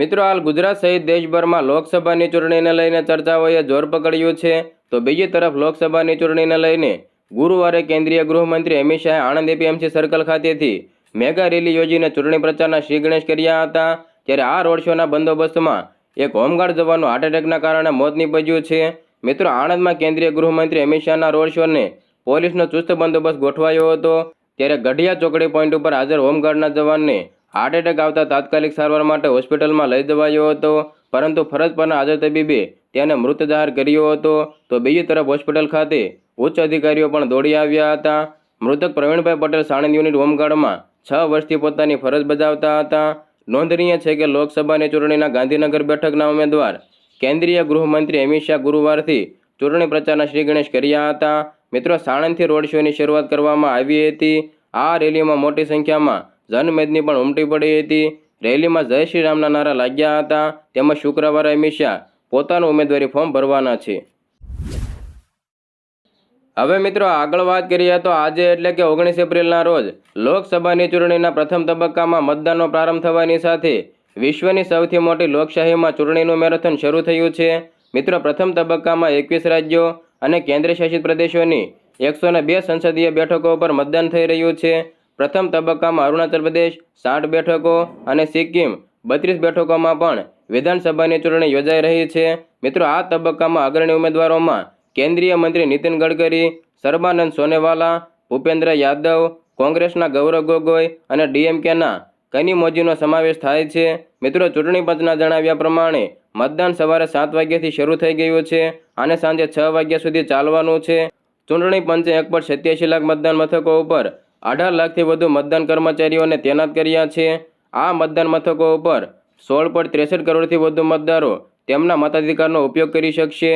મિત્રો, હાલ ગુજરાત સહિત દેશભરમાં લોકસભાની ચૂંટણીને લઈને ચર્ચાઓએ જોર પકડ્યું છે. તો બીજી તરફ લોકસભાની ચૂંટણીને લઈને ગુરુવારે કેન્દ્રીય ગૃહમંત્રી અમિત શાહે આણંદ એપીએમસી સર્કલ ખાતેથી મેગા રેલી યોજીને ચૂંટણી પ્રચારના શ્રી ગણેશ કર્યા હતા. ત્યારે આ રોડ શોના બંદોબસ્તમાં એક હોમગાર્ડ જવાનું હાર્ટ એટેકના કારણે મોત નીપજ્યું છે. મિત્રો, આણંદમાં કેન્દ્રીય ગૃહમંત્રી અમિત શાહના રોડ શોને પોલીસનો ચુસ્ત બંદોબસ્ત ગોઠવાયો હતો. ત્યારે ગઢિયા ચોકડી પોઈન્ટ ઉપર હાજર હોમગાર્ડના જવાનને હાર્ટ એટેક આવતા તાત્કાલિક સારવાર માટે હોસ્પિટલમાં લઈ જવાયો હતો. પરંતુ ફરજ પરના હાજર તબીબે તેને મૃત જાહેર કર્યો હતો. તો બીજી તરફ હોસ્પિટલ ખાતે ઉચ્ચ અધિકારીઓ પણ દોડી આવ્યા હતા. મૃતક પ્રવીણભાઈ પટેલ સાણંદ યુનિટ હોમગાર્ડમાં છ વર્ષથી પોતાની ફરજ બજાવતા હતા. નોંધનીય છે કે લોકસભાની ચૂંટણીના ગાંધીનગર બેઠકના ઉમેદવાર, કેન્દ્રીય ગૃહમંત્રી અમિત શાહ ગુરુવારથી ચૂંટણી પ્રચારના શ્રી ગણેશ કર્યા હતા. મિત્રો, સાણંદથી રોડ શોની શરૂઆત કરવામાં આવી હતી. આ રેલીમાં મોટી સંખ્યામાં જનમેદની પણ ઉમટી પડી હતી. રેલીમાં જય શ્રી રામના નારા લાગ્યા હતા. તેમજ શુક્રવારે અમિત શાહ પોતાનું ઉમેદવારી ફોર્મ ભરવાના છે. હવે મિત્રો આગળ વાત કરીએ તો આજે એટલે કે ઓગણીસ એપ્રિલના રોજ લોકસભાની ચૂંટણીના પ્રથમ તબક્કામાં મતદાનનો પ્રારંભ થવાની સાથે વિશ્વની સૌથી મોટી લોકશાહીમાં ચૂંટણીનું મેરેથોન શરૂ થયું છે. મિત્રો પ્રથમ તબક્કામાં એકવીસ રાજ્યો અને કેન્દ્રશાસિત પ્રદેશોની એકસો બે સંસદીય બેઠકો પર મતદાન થઈ રહ્યું છે. પ્રથમ તબક્કામાં અરુણાચલ પ્રદેશ, સાઠ બેઠકો અને સિક્કિમ, બત્રીસ બેઠકોમાં પણ વિધાનસભાની ચૂંટણી યોજાઈ રહી છે. મિત્રો, આ તબક્કામાં અગ્રણી ઉમેદવારોમાં કેન્દ્રીય મંત્રી નીતિન ગડકરી, સર્બાનંદ સોનેવાલા, ભૂપેન્દ્ર યાદવ, કોંગ્રેસના ગૌરવ ગોગોઈ અને ડીએમકેના કની મોજીનો સમાવેશ થાય છે. મિત્રો, ચૂંટણી પંચના જણાવ્યા પ્રમાણે મતદાન સવારે સાત વાગ્યાથી શરૂ થઈ ગયું છે અને સાંજે છ વાગ્યા સુધી ચાલવાનું છે. ચૂંટણી પંચે એક લાખ મતદાન મથકો ઉપર અઢાર લાખથી વધુ મતદાન કર્મચારીઓને તૈનાત કર્યા છે. આ મતદાન મથકો ઉપર સોળ પોઈન્ટ ત્રેસઠ કરોડથી વધુ મતદારો તેમના મતાધિકારનો ઉપયોગ કરી શકશે.